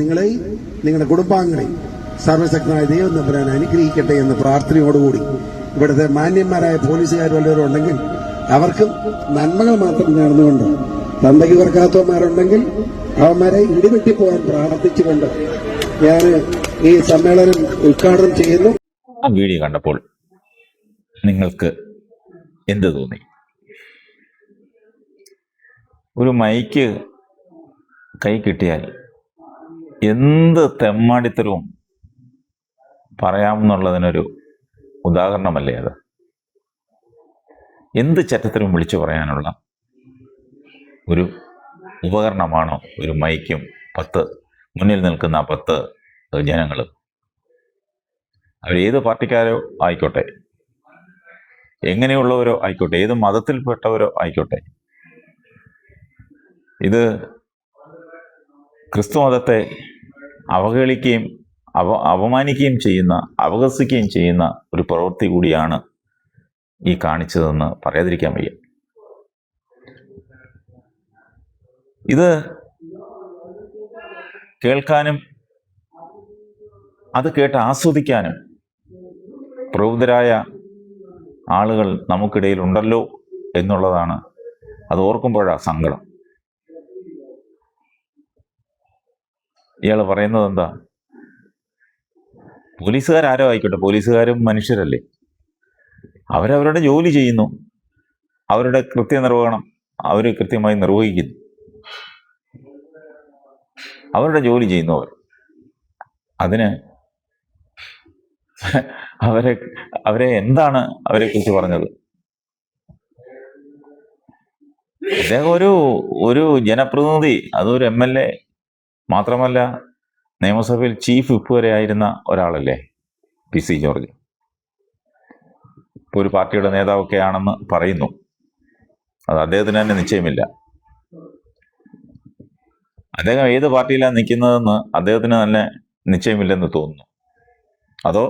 നിങ്ങളെയും നിങ്ങളുടെ കുടുംബാംഗങ്ങളെയും സർവശക്തനായ ദൈവം തമ്പുരാൻ അനുഗ്രഹിക്കട്ടെ എന്ന പ്രാർത്ഥനയോടുകൂടി ഇവിടുത്തെ മാന്യന്മാരായ പോലീസുകാർ വല്ലവരും ഉണ്ടെങ്കിൽ അവർക്കും നന്മകൾ മാത്രം നേർന്നുകൊണ്ട് തന്തയ്ക്ക് വർക്കാത്തവന്മാരുണ്ടെങ്കിൽ അവന്മാരെ ഇടിവെട്ടി പോകാൻ പ്രാർത്ഥിച്ചുകൊണ്ട് ഞാൻ ഈ സമ്മേളനം ഉദ്ഘാടനം ചെയ്യുന്നു. ആ വീഡിയോ കണ്ടപ്പോൾ നിങ്ങൾക്ക് എന്ത് തോന്നി? ഒരു മൈക്ക് കൈ കിട്ടിയാൽ എന്ത് തെമ്മാടിത്തരവും പറയാമെന്നുള്ളതിനൊരു ഉദാഹരണമല്ലേ അത്? എന്ത് ചറ്റത്തരവും വിളിച്ചു പറയാനുള്ള ഒരു ഉപകരണമാണോ ഒരു മൈക്കും പത്ത് മുന്നിൽ നിൽക്കുന്ന ആ പത്ത് ജനങ്ങൾ? അവരേത് പാർട്ടിക്കാരോ ആയിക്കോട്ടെ. എങ്ങനെയുള്ളവരോ ആയിക്കോട്ടെ. ഏത് മതത്തിൽപ്പെട്ടവരോ ആയിക്കോട്ടെ. ഇത് ക്രിസ്തു മതത്തെ അവഹേളിക്കുകയും അവ അപമാനിക്കുകയും ചെയ്യുന്ന അപഹസിക്കുകയും ചെയ്യുന്ന ഒരു പ്രവൃത്തി കൂടിയാണ് ഈ കാണിച്ചതെന്ന് പറയാതിരിക്കാൻ വയ്യ. ഇത് കേൾക്കാനും അത് കേട്ട് ആസ്വദിക്കാനും പ്രബുദ്ധരായ ആളുകൾ നമുക്കിടയിൽ ഉണ്ടല്ലോ എന്നുള്ളതാണ്. അത് ഓർക്കുമ്പോഴാണ് സങ്കടം. ഇയാൾ പറയുന്നത് എന്താ? പോലീസുകാരോ ആയിക്കോട്ടെ പോലീസുകാരും മനുഷ്യരല്ലേ? അവരവരുടെ ജോലി ചെയ്യുന്നു. അവരുടെ കൃത്യനിർവഹണം അവർ കൃത്യമായി നിർവഹിക്കുന്നു. അവരുടെ ജോലി ചെയ്യുന്നു അവർ. അതിന് അവരെ അവരെ എന്താണ് അവരെ കുറിച്ച് പറഞ്ഞത്? അദ്ദേഹം ഒരു ഒരു ജനപ്രതിനിധി അതൊരു എം എൽ എ മാത്രമല്ല നിയമസഭയിൽ ചീഫ് വിപ്പ് വരെ ആയിരുന്ന ഒരാളല്ലേ പി സി ജോർജ്. ഇപ്പോൾ ഒരു പാർട്ടിയുടെ നേതാവൊക്കെ ആണെന്ന് പറയുന്നു. അത് അദ്ദേഹത്തിന് തന്നെ നിശ്ചയമില്ല. അദ്ദേഹം ഏത് പാർട്ടിയിലാണ് നിൽക്കുന്നതെന്ന് അദ്ദേഹത്തിന് തന്നെ നിശ്ചയമില്ലെന്ന് തോന്നുന്നു. അതോ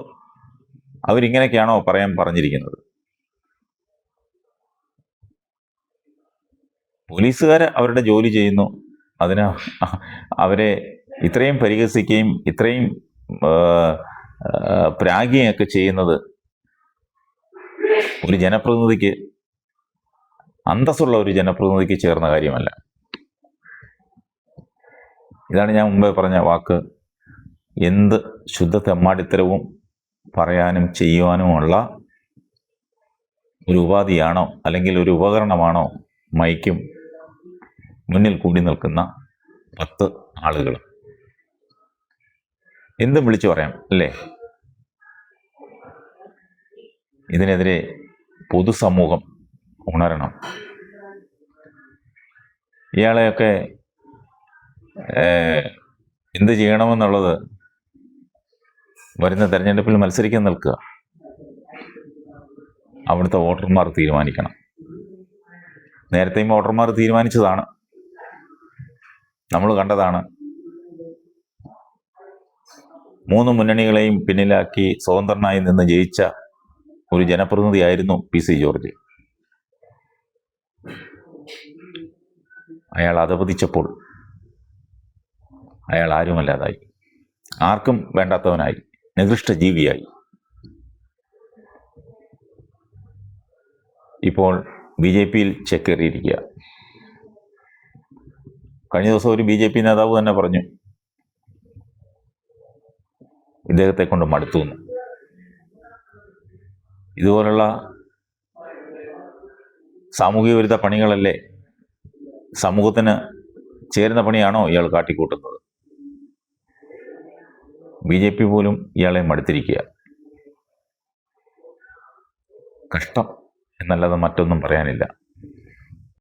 അവരിങ്ങനെയൊക്കെയാണോ പറയാൻ പറഞ്ഞിരിക്കുന്നത്? പോലീസുകാർ അവരുടെ ജോലി ചെയ്യുന്നു. അതിന് അവരെ ഇത്രയും പരിഹസിക്കുകയും ഇത്രയും പ്രാഗിയൊക്കെ ചെയ്യുന്നത് ഒരു ജനപ്രതിനിധിക്ക് അന്തസ്സുള്ള ഒരു ജനപ്രതിനിധിക്ക് ചേർന്ന കാര്യമല്ല. ഇതാണ് ഞാൻ മുമ്പേ പറഞ്ഞ വാക്ക്. എന്ത് ശുദ്ധ തെമ്മാടിത്തരവും പറയാനും ചെയ്യുവാനുമുള്ള ഒരു ഉപാധിയാണോ അല്ലെങ്കിൽ ഒരു ഉപകരണമാണോ മൈക്കും മുന്നിൽ കൂടി നിൽക്കുന്ന പത്ത് ആളുകൾ എന്തും വിളിച്ചു പറയാം അല്ലേ? ഇതിനെതിരെ പൊതുസമൂഹം ഉണരണം. ഇയാളെയൊക്കെ എന്ത് ചെയ്യണമെന്നുള്ളത് വരുന്ന തെരഞ്ഞെടുപ്പിൽ മത്സരിക്കാൻ നിൽക്കുക. അവിടുത്തെ വോട്ടർമാർ തീരുമാനിക്കണം. നേരത്തെയും വോട്ടർമാർ തീരുമാനിച്ചതാണ്. നമ്മൾ കണ്ടതാണ്. മൂന്ന് മുന്നണികളെയും പിന്നിലാക്കി സ്വതന്ത്രനായി നിന്ന് ജയിച്ച ഒരു ജനപ്രതിനിധിയായിരുന്നു പി സി ജോർജ്. അയാൾ അധപതിച്ചപ്പോൾ അയാൾ ആരുമല്ലാതായി. ആർക്കും വേണ്ടാത്തവനായി നികൃഷ്ട ജീവിയായി. ഇപ്പോൾ ബി ജെ പിയിൽ ചെക്കേറിയിരിക്കുക. കഴിഞ്ഞ ദിവസം ഒരു ബി ജെ പി നേതാവ് തന്നെ പറഞ്ഞു. ഇദ്ദേഹത്തെ കൊണ്ട് മടുത്തു എന്ന്. ഇതുപോലുള്ള സാമൂഹിക വിരുദ്ധ പണികളല്ലേ? സമൂഹത്തിന് ചേരുന്ന പണിയാണോ ഇയാൾ കാട്ടിക്കൂട്ടുന്നത്? ബി ജെ പി പോലും ഇയാളെ മടുത്തിരിക്കുക. കഷ്ടം എന്നല്ലാതെ മറ്റൊന്നും പറയാനില്ല.